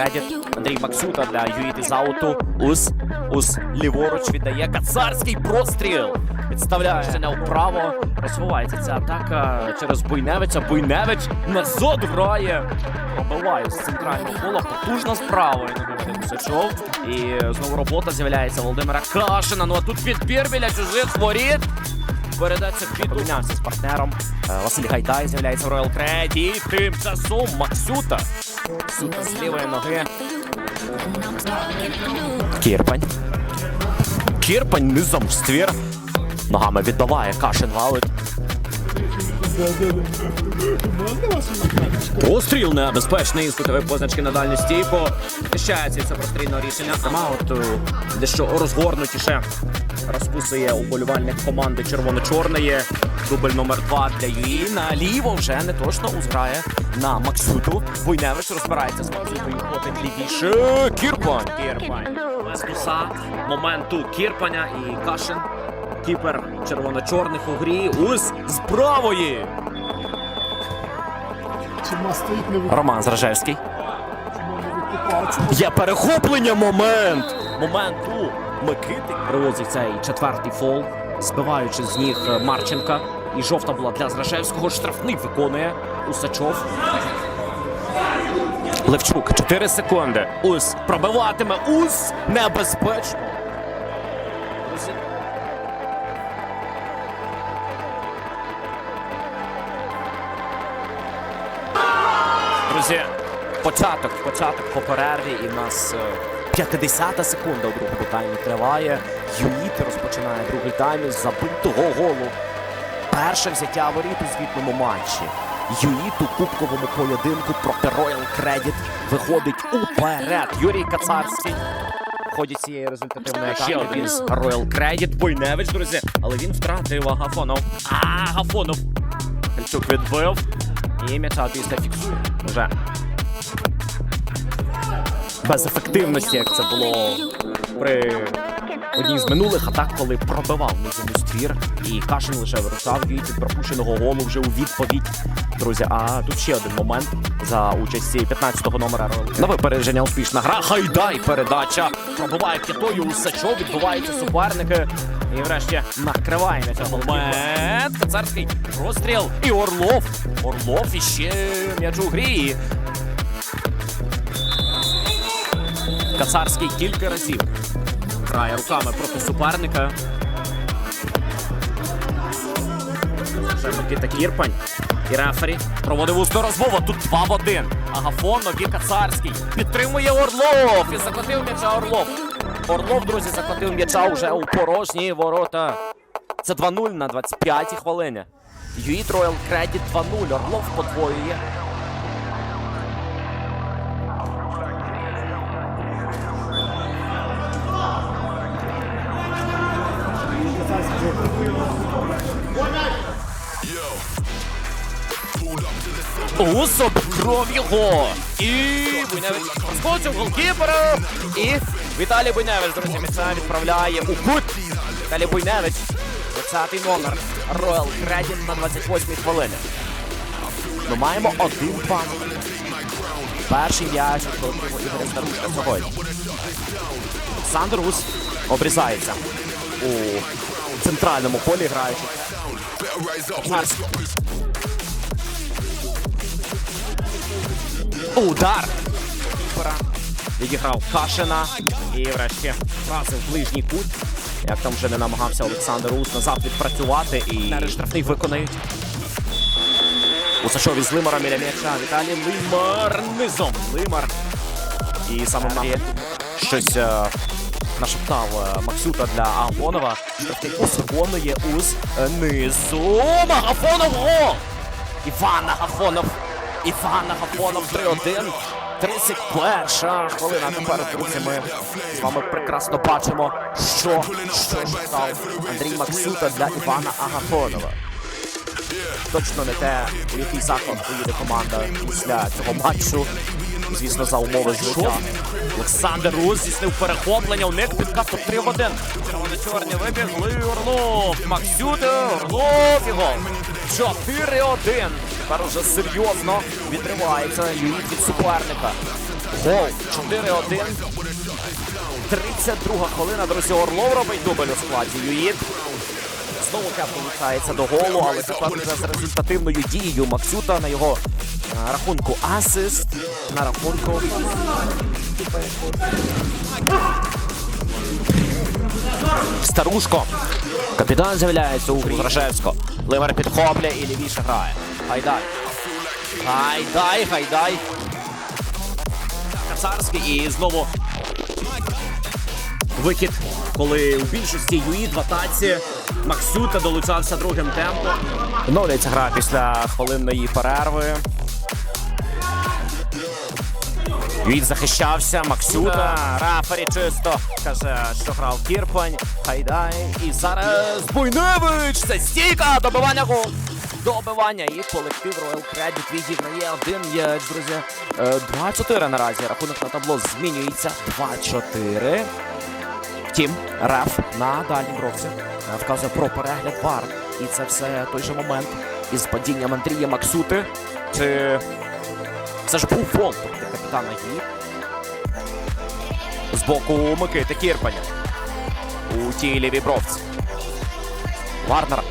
Credit. Андрій Максюта для Юїти Зауту. Ус. Ус ліворуч віддає Кацарський простріл. Підставляє Женя вправо. Розвивається ця атака через Буйневича. Буйневич назад грає. Пробиває з центрального пола. Потужно справа. Сачов. І знову робота з'являється Володимира Кашина. Ну а тут підбір біля чужих воріт. Передача під з партнером. Е, Василь Гайдай з'являється в Royal Credit. Тим часом Максюта. З лівої ноги. Кірпань. Кірпань низом в ствір. Ногами відбиває Кашин валить. Постріл небезпечний з кутової позначки на дальню стійку. Захищається це прострільного рішення. Маут е, дещо розгорнутіше розписує уболівальник команди червоно-чорної. Дубль номер два для ЮІ. Наліво вже не точно узграє на Максюту. Буйневич розбирається з Максютою. Ходить лівіше. Кірпань. Кірпань. Без моменту Кірпаня і Кашин. Кіпер червоно-чорних у грі. Ус з правої. Роман Зражевський. Є перехоплення момент! Момент у Микити. Привозить цей четвертий фол, збиваючи з ніг Марченка. І жовта була для Зражевського. Штрафний виконує Усачов. Левчук, 4 секунди. Ус пробиватиме. Ус небезпечно. Друзі, початок, початок по перерві, і в нас е, 50 секунда у другому таймі триває. Юніт розпочинає другий тайм з забитого голу. Перше взяття воріт у звітному матчі. Юніт у кубковому поєдинку проти Royal Credit виходить уперед. Юрій Кацарський. В ході цієї результативної атаки один з Royal Credit. Бойневич, друзі. Але він втратив Агафонов. А, Агафонов. Хельчук відбив. І м'яча після фіксує. Вже. Без ефективності, як це було при одній з минулих атак, коли пробивав низовий ствір. І Кашин лише вирушав від пропущеного голу вже у відповідь. Друзі, а тут ще один момент за участі 15-го номера на випередження успішна гра. Хайдай передача. Пробиває китою Усачов, відбуваються суперники. І врешті накриває на цього момент. Кацарський розстріл. І Орлов. Орлов іще м'яч у грі. Кацарський кілька разів грає руками проти суперника. Це Микита Кірпань. І рефері проводив усну розмову. Тут 2 в 1. Агафонов і Кацарський. Підтримує Орлов. І закотив м'яча Орлов. Орлов, друзі, закотив м'яча вже у порожні ворота. Це 2-0 на 25-й хвилині. Юїт Royal Credit 2-0. Орлов подвоює. Усоп кров його. І Буйневич розходиться в голкіпера. І Віталій Буйневич, друзі, місця відправляє у кут. Віталій Буйневич, 20-й номер. Royal Credit на 28-й хвилині. Ми маємо один бан. Перший м'яч від колективу Ігоря Старушка сьогодні. Олександр Ус обрізається у центральному полі граючи. Удар! Відіграв Кашина. І врешті вразив ближній кут. Як там вже не намагався Олександр Ус назад відпрацювати і штрафний виконають. Усачов із Лимаром біля м'яча. Віталій Лимар низом. Лимар. І саме на щось е, нашептав е, Максюта для Агафонова. Штрафний кут виконує Ус е, низом. Агафонов гол! Іван Агафонов. Іван Агафонов 3-1. 31 хвилина. Тепер друзі, ми з вами прекрасно бачимо, що, що став Андрій Максюта для Івана Агафонова. Точно не те, у який заклад поїде команда після цього матчу. звісно, за умови життя. Олександр Рус здійснив перехоплення. У них підкат тут 3 в 1. Червоно-чорні вибігли. Орлов. Максюти. Орлов і гол. 4-1. Тепер уже серйозно відривається Юїт від суперника. Гол 4-1. 32 хвилина, друзі, Орлов робить дубль у складі Юїт. Знову кеп повертається до голу, але тепер вже з результативною дією Максюта на його е, рахунку асист. На рахунку. Старушко. Капітан з'являється у грі. Зражевсько. Лимер підхоплює і лівіше грає. Гайдай. Гайдай, гайдай. Кацарський і знову вихід, коли у більшості ЮІД в атаці Максюта долучався другим темпом. Відновлюється гра після хвилинної перерви. Юїд захищався, Максюта. Рафері чисто каже, що грав Кірпань. Хайдай. І зараз Буйневич! Це стійка! Добивання гол! Добивання і колектив Royal Credit відіграє один м'яч, друзі. Е, 2-4 наразі. Рахунок на табло змінюється. 2-4. Втім, реф на дальній бровці е, вказує про перегляд бар. І це все той же момент із падінням Андрія Максути. Чи це ж був фол, тобто капітана Гі. З боку Микити Кірпаня. У тій лівій бровці. Варнер